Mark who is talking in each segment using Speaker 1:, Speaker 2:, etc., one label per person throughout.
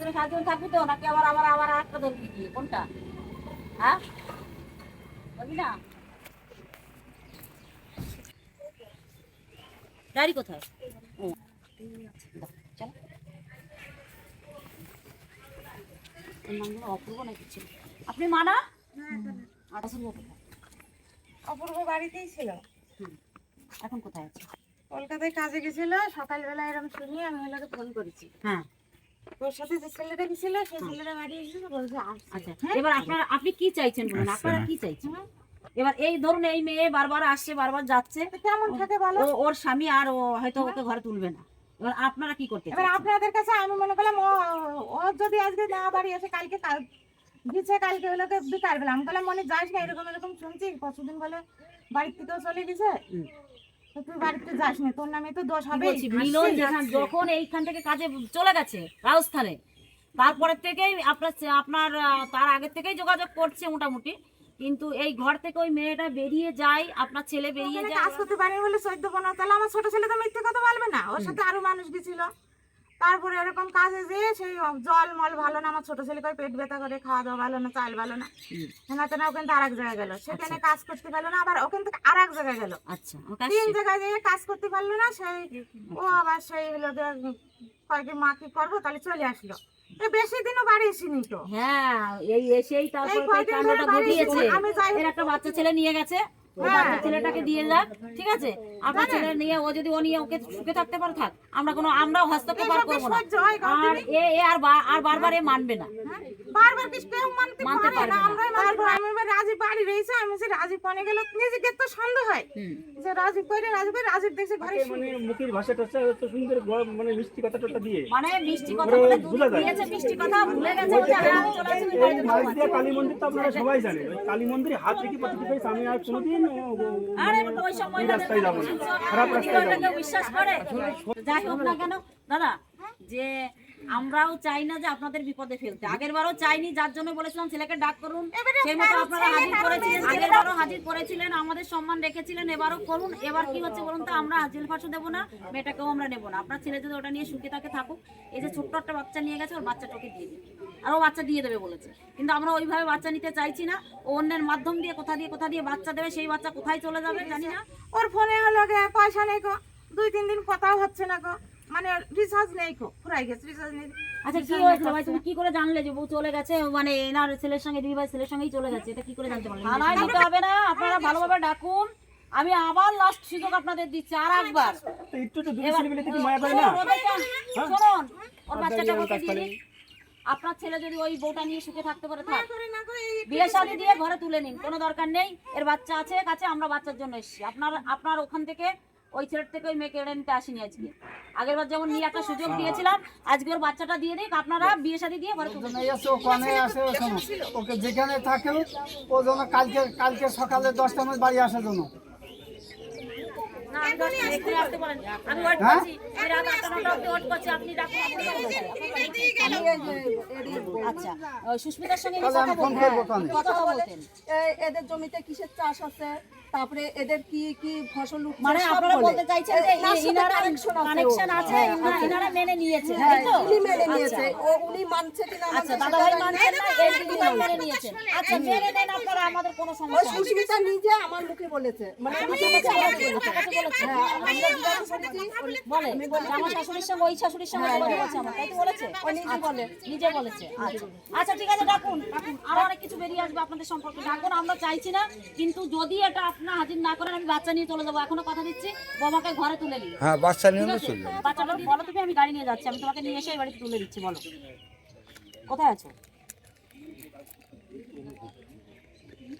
Speaker 1: তুমি সারাদিন থাকবি তো? নাকি আবার আবার আবার একটা ধরবি কি? কোনটা? হ্যাঁ? না? গাড়ি কোথায়? ও। দাও, চলো ওর নামগুলো অপূর্ব নাকি ছিল? আপনি মানা আচ্ছা কোথায়
Speaker 2: অপূর্ব। বাড়িতেই ছিল।
Speaker 1: এখন কোথায় আছে?
Speaker 2: কলকাতায় কাজে গেছিল। সকালবেলা এরকম শুনি আমি ওনাকে ফোন করেছি।
Speaker 1: হ্যাঁ। আচ্ছা এবার আপনারা আপনি কি চাইছেন বলুন? আপনারা কি চাইছেন? এবার এই ধরুন এই মেয়ে বারবার আসছে বারবার যাচ্ছে।
Speaker 2: কেমন থাকে বলো?
Speaker 1: ওর স্বামী আর ও হয়তো ওকে ঘরে তুলবে না। এবার আপনারা কি করতে
Speaker 2: এবার আপনাদের কাছে আমি মনে করলাম ও ও যদি আজকে না বাড়ি আসে কালকে দিচ্ছে কালকে হলো তো বিকাল বেলা। আমি বললাম মনে যাস না এরকম এরকম শুনছি পরশুদিন বলে বাড়ির থেকেও চলে গেছে? তুই বাড়িতে যাস না তোর নামে তো দোষ হবে
Speaker 1: মিলন যখন এইখান থেকে কাজে চলে গেছে রাজস্থানে তারপরে থেকেই আপনার আপনার তার আগের থেকেই যোগাযোগ করছে মোটামুটি কিন্তু এই ঘর থেকে ওই মেয়েটা বেরিয়ে যায় আপনার ছেলে বেরিয়ে যায়।
Speaker 2: কাজ করতে পারে বলে চোদ্দ পনেরো তাহলে আমার ছোট ছেলে তো মিথ্যে কথা বলবে না ওর সাথে আরও মানুষ গেছিল। তারপরে এরকম কাজে যেয়ে সেই জল মল ভালো না আমার ছোট ছেলে কয় পেট ব্যথা করে খাওয়া দাওয়া ভালো না চাল ভালো না।
Speaker 1: হুম,
Speaker 2: হেনা তেনা ওখান আর এক জায়গায় গেল। সেখানে কাজ করতে পারল না আবার ওখান থেকে আর এক জায়গায় গেল।
Speaker 1: আচ্ছা
Speaker 2: তিন জায়গায় যেয়ে কাজ করতে পারল না সেই ও আবার সেই হলো কয়েকদিন মা কি করব তাহলে চলে আসলো। বেশি দিনও বাড়ি এসিনি তো।
Speaker 1: হ্যাঁ এই এসেই তারপরে কাণ্ডটা ঘটিয়েছে।
Speaker 2: আমি যাই-
Speaker 1: এর একটা বাচ্চা ছেলে নিয়ে গেছে
Speaker 2: হ্যাঁ।
Speaker 1: বাচ্চা ছেলেটাকে দিয়ে যাক ঠিক আছে? আপনার ছেলে নিয়ে ও যদি ও নিয়ে ওকে সুখে থাকতে পারে থাক। আমরা কোনো আমরাও হস্তক্ষেপ আর করব না। আর এ এ আর আর বারবার এ মানবে না।
Speaker 2: হ্যাঁ? বারবার কিছু কেউ মানতে
Speaker 1: মানতে
Speaker 2: পারে না?
Speaker 1: পারবে না।
Speaker 2: আমি রাজীব বাড়ি রয়েছে আমি যে রাজীব পনে গেল? নিজেকে তো সন্দেহ হয়। যে রাজীব কইরে রাজীব কইরে রাজীব দেখছে ঘরে
Speaker 3: মানে মুখের ভাষাটা এত সুন্দর মানে মিষ্টি কথাটা দিয়ে।
Speaker 1: মানে মিষ্টি কথা বলে দুধ
Speaker 3: ভুলে যায়।
Speaker 1: দিয়েছে মিষ্টি কথা ভুলে গেছে বলছে, হ্যাঁ, আমি চলে আসি, বাড়িতে
Speaker 3: কালী মন্দির তো আপনারা সবাই জানেন। কালী মন্দিরে হাত রেখে আমি আর কোনোদিন
Speaker 1: আরে ওই
Speaker 3: রাস্তায় যাব না। খারাপ রাস্তায়
Speaker 1: বিশ্বাস করে। যাই হোক না কেন দাদা যে আমরাও চাই না যে আপনাদের বিপদে ফেলতে। আগের বারও চাইনি যার জন্য বলেছিলাম ছেলেকে ডাক করুন। সেই মতো আপনারা হাজির করেছিলেন আগের বারও হাজির করেছিলেন আমাদের সম্মান রেখেছিলেন এবারও করুন। এবার কি হচ্ছে বলুন তো আমরা জেল ফাঁসও দেবো না মেয়েটাকেও আমরা নেব না। আপনার ছেলে যদি ওটা নিয়ে সুখে থাকে থাকুক। এই যে ছোট্ট একটা বাচ্চা নিয়ে গেছে ওর বাচ্চাটাকে দিয়ে দিন। আর ও বাচ্চা দিয়ে দেবে বলেছে। কিন্তু আমরা ওইভাবে বাচ্চা নিতে চাইছি না। ও অন্যের মাধ্যম দিয়ে কোথা দিয়ে কোথা দিয়ে বাচ্চা দেবে সেই বাচ্চা কোথায় চলে যাবে জানি না।
Speaker 2: ওর ফোনে হলো গে পয়সা নেই কো দুই তিন দিন কথাও হচ্ছে না কো মানে রিচার্জ নেই কো ফুরাই গেছে রিচার্জ নেই।
Speaker 1: আচ্ছা কি হয়েছিল ভাই তুমি কি করে জানলে যে বউ চলে গেছে? মানে এনার ছেলের সঙ্গে দিদি ভাই ছেলের সঙ্গেই চলে গেছে এটা কি করে জানতে পারলেন থানায় নিতে হবে না আপনারা ভালোভাবে ডাকুন। আমি আবার লাস্ট সুযোগ আপনাদের দিচ্ছি আর একবার।
Speaker 3: তো একটু তো ছেলে একটু মায়া করে না?
Speaker 1: শুনুন, ওর বাচ্চাটা দিয়ে আপনার ছেলে যদি ওই বউটা নিয়ে সুখে থাকতে পারে থাক।
Speaker 2: কো
Speaker 1: বিয়ে শাদী দিয়ে ঘরে তুলে নিন কোনো দরকার নেই। এর বাচ্চা আছে কাছে আমরা বাচ্চার জন্য এসেছি। আপনার আপনার ওখান থেকে ওই ছেলের থেকে ওই মেয়েকে এড়ে নিতে আসিনি আজকে। আগের বার যেমন নিয়ে একটা সুযোগ দিয়েছিলাম আজকে ওর বাচ্চাটা দিয়ে দিক আপনারা বিয়ে শাদী দিয়ে ঘরে
Speaker 4: ওখানে আসে ওকে যেখানে থাকে ও যেন কালকে কালকে সকালে দশটার মধ্যে বাড়ি আসার জন্য হ্যাঁ?
Speaker 1: আচ্ছা।
Speaker 5: এ- এদের জমিতে কিসের চাষ আছে? তারপরে এদের কি কি ফসল
Speaker 1: মানে আপনারা
Speaker 5: বলে।
Speaker 1: বলতে চাইছেন যে ইনারা কানেকশন আছে ইনারা মেনে নিয়েছেন
Speaker 5: হ্যাঁ,
Speaker 1: তাই তো?
Speaker 5: উনি মেনে
Speaker 1: আচ্ছা।
Speaker 5: নিয়েছে। ও উনি মানছে কিনা
Speaker 1: আচ্ছা দাদা ভাই
Speaker 5: জানি না।
Speaker 1: ভাই মেনে নিয়েছেন আচ্ছা মেনে নেন আপনারা আমাদের কোনো সমস্যা নেই।
Speaker 5: সুস্মিতা নিজে আমার মুখে বলেছে। মানে নিজে মুখে বলেছে। হ্যাঁ,
Speaker 1: বলে আমার শাশুড়ির সঙ্গে ওই শাশুড়ির সঙ্গে যোগাযোগ আছে আমার তাই তো বলেছে?
Speaker 5: ও নিজে বলে।
Speaker 1: নিজে বলেছে। আচ্ছা আচ্ছা ঠিক আছে ডাকুন আরও অনেক কিছু বেরিয়ে আসবে আপনাদের সম্পর্কে ডাকুন আমরা চাইছি না। কিন্তু যদি এটা হাজির না করেন আমি বাচ্চা নিয়ে চলে যাব। এখনও কথা দিচ্ছি ঘরে তুলে নিই
Speaker 6: হ্যাঁ বাচ্চা নিয়ে আমরা চলে যাব।
Speaker 1: বাচ্চাটা দিয়ে বলো তুমি আমি গাড়ি নিয়ে যাচ্ছি আমি তোমাকে নিয়ে এসে এই বাড়িতে তুলে দিচ্ছি বলো। কোথায় আছো?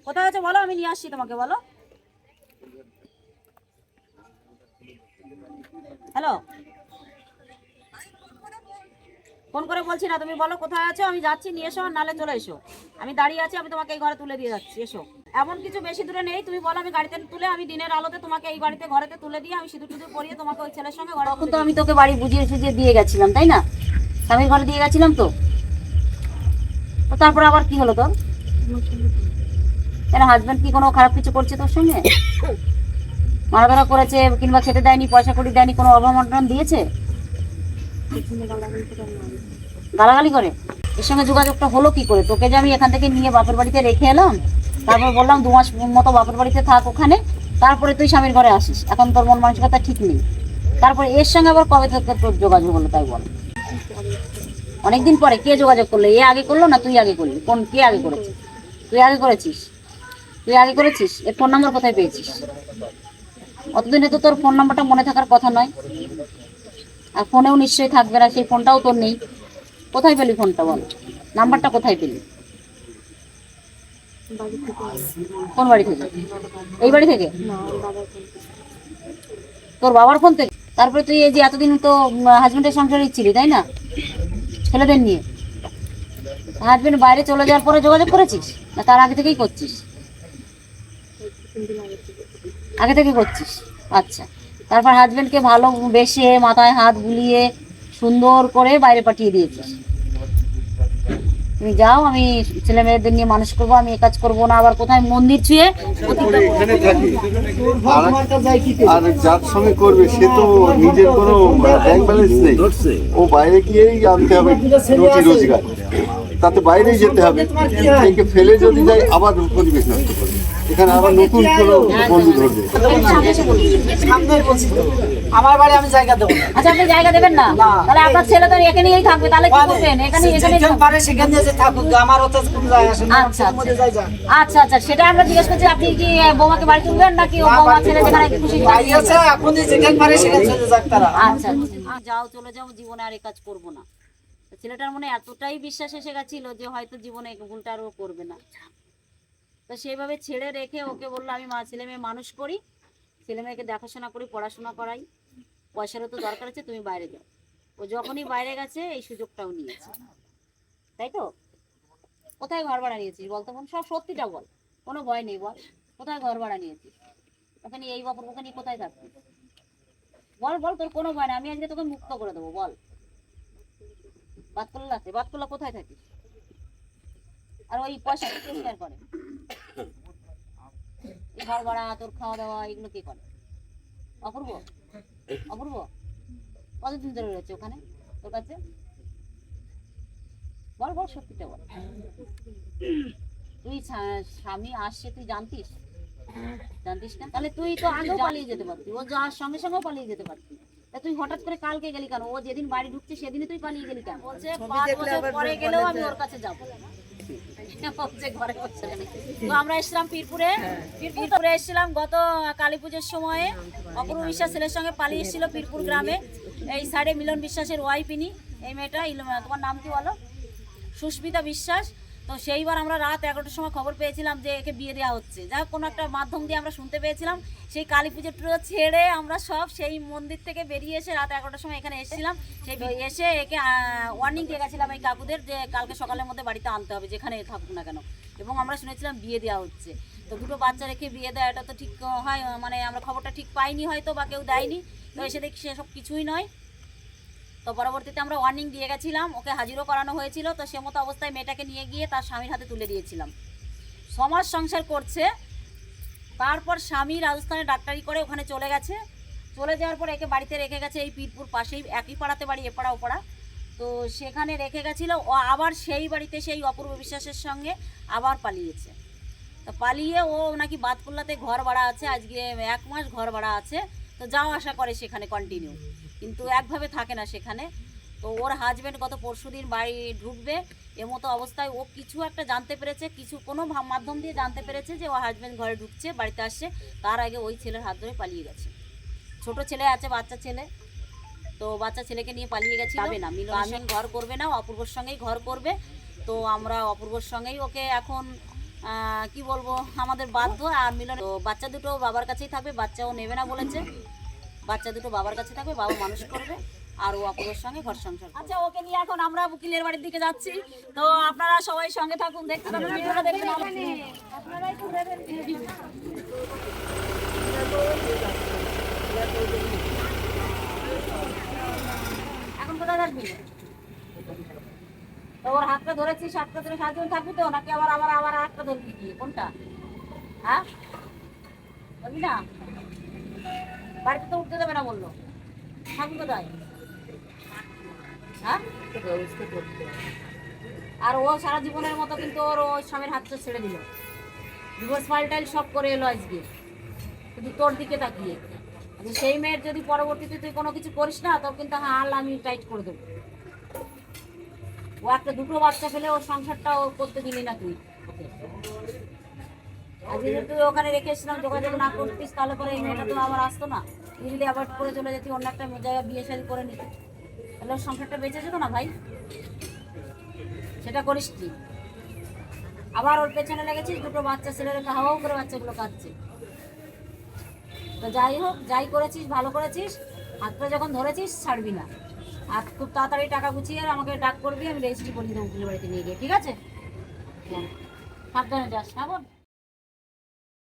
Speaker 1: কোথায় আছো বলো আমি নিয়ে আসছি তোমাকে বলো। হ্যালো? ফোন করে বলছি না তুমি বলো কোথায় আছো আমি যাচ্ছি নিয়ে এসো আর নালে চলে এসো। আমি দাঁড়িয়ে আছি আমি তোমাকে এই ঘরে তুলে দিয়ে যাচ্ছি এসো। এমন কিছু বেশি দূরে নেই। তুমি বলো আমি গাড়িতে তুলে আমি দিনের আলোতে তোমাকে এই বাড়িতে ঘরেতে তুলে দিয়ে আমি সিঁদুর টিঁদুর পরিয়ে তোমাকে ওই ছেলের সঙ্গে ঘরে তখন তো আমি তোকে বাড়ি বুঝিয়ে সুঝিয়ে দিয়ে গেছিলাম তাই না? স্বামীর ঘরে দিয়ে গেছিলাম তো। তারপরে আবার কি হলো তোর? কেন হাজবেন্ড কি কোনো খারাপ কিছু করছে তোর সঙ্গে? মারাধরা করেছে কিংবা খেতে দেয়নি পয়সা কড়ি দেয়নি কোনো অভাব অনটন দিয়েছে? গালাগালি করে? এর সঙ্গে যোগাযোগটা হলো কি করে? তোকে যে আমি এখান থেকে নিয়ে বাপের বাড়িতে রেখে এলাম? তারপর বললাম দু মাস মতো বাপের বাড়িতে থাক ওখানে, তারপরে তুই স্বামীর ঘরে আসিস। এখন তোর মন মানসিকতা ঠিক নেই। তারপরে এর সঙ্গে আবার কবে থেকে তোর যোগাযোগ হলো তাই বল। অনেকদিন পরে কে যোগাযোগ করল? এ আগে করল না তুই আগে করলি? কোন, কে আগে করেছিস তুই আগে করেছিস? তুই আগে করেছিস? এর ফোন নাম্বার কোথায় পেয়েছিস? অতদিনে তো তোর ফোন নাম্বারটা মনে থাকার কথা নয়। আর ফোনেও নিশ্চয়ই থাকবে না, সেই ফোনটাও তোর নেই। কোথায় পেলি ফোনটা বল? নাম্বারটা কোথায় পেলি? কোন বাড়ি থেকে? এই বাড়ি থেকে? তোর বাবার ফোন থেকে? তারপরে তুই এই যে এতদিন তো হাজবেন্ডের সংসারে ছিলি তাই না? ছেলেদের নিয়ে। হাজবেন্ড বাইরে চলে যাওয়ার পরে যোগাযোগ করেছিস? না তার আগে থেকেই করছিস? আগে থেকে করছিস? আচ্ছা। তারপর হাজবেন্ডকে ভালো বেসে মাথায় হাত বুলিয়ে সুন্দর করে বাইরে পাঠিয়ে দিয়েছিস। তুমি যাও আমি ছেলে মেয়েদের নিয়ে মানুষ করব আমি এ কাজ করব না আবার কোথায় মন্দির ছুঁয়ে
Speaker 6: এখানে থাকি। আর যার সঙ্গে করবে সে তো নিজের কোনো ব্যাংক ব্যালেন্স নেই। ও বাইরে গিয়েই আনতে হবে রুটি রোজগার। তাতে বাইরেই যেতে হবে। ফেলে যদি যাই আবার পরিবেশ নষ্ট করবে এখানে আবার নতুন কোনো বন্ধু ধরবে।
Speaker 5: সামনে বলছি তো আমার বাড়ি আমি জায়গা দেবো
Speaker 1: আচ্ছা আপনি জায়গা দেবেন না। তাহলে আপনার ছেলে তো এখানেই থাকবে তাহলে কি করবেন? এখানে এখানে
Speaker 5: যেখানে পারে সেখানে যে থাকুক আমার ওতে কোনো যায় আসে না।
Speaker 1: আচ্ছা,
Speaker 5: যা
Speaker 1: আচ্ছা। আচ্ছা সেটা আমরা জিজ্ঞেস করছি আপনি কি বৌমাকে বাড়ি তুলবেন নাকি ও বৌমা ছেলে যেখানে খুশি
Speaker 5: বাড়ি আছে এখন যেখানে পারে সেখানে চলে যাক তারা।
Speaker 1: আচ্ছা আচ্ছা। যাও চলে যাও জীবনে আর এই কাজ করব না। ছেলেটার মনে এতটাই বিশ্বাস এসে গেছিল যে হয়তো জীবনে ভুলটা আর ও করবে না। তো সেইভাবে ছেড়ে রেখে ওকে বলল, আমি মা, ছেলে মেয়ে মানুষ করি, ছেলে মেয়েকে দেখাশোনা করি, পড়াশোনা করাই। পয়সারও তো দরকার আছে, তুমি বাইরে যাও। ও যখনই বাইরে গেছে, এই সুযোগটাও নিয়েছে। তাই তো? কোথায় ঘর ভাড়া নিয়েছিস বলতো? বোন সব সত্যিটা বল, কোনো ভয় নেই বল। কোথায় ঘর ভাড়া নিয়েছিস? ওখানে এই বাপর ওখানে কোথায় থাকবি? বল বল, তোর কোনো ভয় না আমি আজকে তোকে মুক্ত করে দেবো, বল। বাতকুল্লাতে, বাতকুল্লা কোথায় থাকিস? আর ওই পয়সা শেয়ার করে? ঘর ভাড়া তোর খাওয়া দাওয়া এগুলো কে করে? অপূর্ব? অপূর্ব? কতদিন ধরে রয়েছে ওখানে তোর কাছে? বল বল সত্যিটা বল। তুই স্বামী আসছে তুই জানতিস? জানতিস না? তাহলে তুই তো আগেও পালিয়ে যেতে পারতি ও যাওয়ার সঙ্গে সঙ্গেও পালিয়ে যেতে পারতি। তা তুই হঠাৎ করে কালকে গেলি কেন? ও যেদিন বাড়ি ঢুকছে সেদিনই তুই পালিয়ে গেলি কেন? বলছে পাঁচ বছর পরে গেলেও আমি ওর কাছে যাব। আমরা এসেছিলাম পীরপুরে। পীরপুরে এসেছিলাম গত কালী পুজোর সময়ে। অপূর্ব বিশ্বাস ছেলের সঙ্গে পালিয়ে গ্রামে। এই মিলন বিশ্বাসের ওয়াইফ এই মেয়েটা তোমার নাম কি বলো? সুস্মিতা বিশ্বাস। তো সেইবার আমরা রাত এগারোটার সময় খবর পেয়েছিলাম যে একে বিয়ে দেওয়া হচ্ছে। যা কোনো একটা মাধ্যম দিয়ে আমরা শুনতে পেয়েছিলাম। সেই কালী পুজোর টুজো ছেড়ে আমরা সব সেই মন্দির থেকে বেরিয়ে এসে রাত এগারোটার সময় এখানে এসেছিলাম। সেই এসে একে ওয়ার্নিং দিয়ে গেছিলাম এই কাকুদের যে কালকে সকালের মধ্যে বাড়িতে আনতে হবে যেখানে থাকুক না কেন। এবং আমরা শুনেছিলাম বিয়ে দেওয়া হচ্ছে। তো দুটো বাচ্চা রেখে বিয়ে দেওয়া এটা তো ঠিক, হয় মানে আমরা খবরটা ঠিক পাইনি হয়তো বা কেউ দেয়নি। তো এসে দেখি সেসব কিছুই নয়। তো পরবর্তীতে আমরা ওয়ার্নিং দিয়ে গেছিলাম, ওকে হাজিরও করানো হয়েছিল, তো সে মতো অবস্থায় মেয়েটাকে নিয়ে গিয়ে তার স্বামীর হাতে তুলে দিয়েছিলাম। সমাজ সংসার করছে, তারপর স্বামী রাজস্থানে ডাক্তারি করে ওখানে চলে গেছে। চলে যাওয়ার পর একে বাড়িতে রেখে গেছে এই পীরপুর পাশেই, একই পাড়াতে বাড়ি, এপাড়া ওপাড়া। তো সেখানে রেখে গেছিল, ও আবার সেই বাড়িতে সেই অপূর্ব বিশ্বাসের সঙ্গে আবার পালিয়েছে। তো পালিয়ে ও নাকি বাতকুল্লাতে ঘর ভাড়া আছে, আজকে এক মাস ঘর ভাড়া আছে। তো যাও আশা করে সেখানে কন্টিনিউ কিন্তু একভাবে থাকে না সেখানে। তো ওর হাজবেন্ড গত পরশুদিন বাড়ি ঢুকবে এমতো অবস্থায় ও কিছু একটা জানতে পেরেছে কিছু কোনো মাধ্যম দিয়ে জানতে পেরেছে যে ও হাজবেন্ড ঘরে ঢুকছে বাড়িতে আসছে তার আগে ওই ছেলের হাত ধরে পালিয়ে গেছে। ছোট ছেলে আছে বাচ্চা ছেলে তো বাচ্চা ছেলেকে নিয়ে পালিয়ে গেছে যাবে না সঙ্গে। ঘর করবে না অপূর্বর সঙ্গেই ঘর করবে। তো আমরা অপূর্বর সঙ্গেই ওকে এখন কি বলব আমাদের বাধ্য আর মিলন তো বাচ্চা দুটো বাবার কাছেই থাকবে বাচ্চাও নেবে না বলেছে। বাচ্চা দুটো বাবার কাছে থাকবে, বাবা মানুষ করবে, আর ও অপূর্বর সঙ্গে ঘর সংসার আচ্ছা ওকে নিয়ে এখন আমরা উকিলের বাড়ির দিকে যাচ্ছি। তো আপনারা সবাই সঙ্গে থাকুন, দেখতে থাকুন, ভিডিওটা দেখতে থাকুন। আপনারাই তো এখন কোথায় থাকবি? তো ওর হাতটা ধরেছিস, হাতটা ধরে সাতজন থাকবি তো? নাকি আবার আবার আবার হাতটা ধরবি কি? কোনটা? হ্যাঁ? ধরবি না? বাড়িতে তো উঠতে দেবে না বলল। থাকবি কোথায়? হ্যাঁ? আর ও সারা জীবনের মতো কিন্তু ওর ওই স্বামীর হাতটা ছেড়ে দিল। ডিভোর্স ফাইল টাইল সব করে এলো আজকে। কিন্তু তোর দিকে তাকিয়ে। আচ্ছা, সেই মেয়ের যদি পরবর্তীতে তুই কোনো কিছু করিস না তখন কিন্তু হাল আমি টাইট করে দেবো। ও একটা দুটো বাচ্চা ফেলে ওর সংসারটা ও করতে দিলি না তুই। যদি তুই ওখানে রেখেছিলাম, যোগাযোগ না করতিস, তাহলে পরে এই মেয়েটা তো আবার আসতো না। তুই যদি অ্যাভয়েড করে চলে যেতি, অন্য একটা জায়গায় বিয়ে শাদি করে নিতি। তাহলে ওর সংসারটা বেঁচে যেত না ভাই? সেটা করিস কি? আবার ওর পেছনে লেগেছিস, দুটো বাচ্চা ছেলের হাওয়াও করে বাচ্চাগুলো কাঁদছে। তো যাই হোক, যাই করেছিস, ভালো করেছিস, হাতটা যখন ধরেছিস, ছাড়বি না। আর খুব তাড়াতাড়ি টাকা গুছিয়ে আমাকে ডাক করবি, আমি রেজিস্ট্রি করে দেবো উকিলের বাড়িতে নিয়ে গিয়ে, ঠিক আছে? হ্যাঁ। সাবধানে যাস হ্যাঁ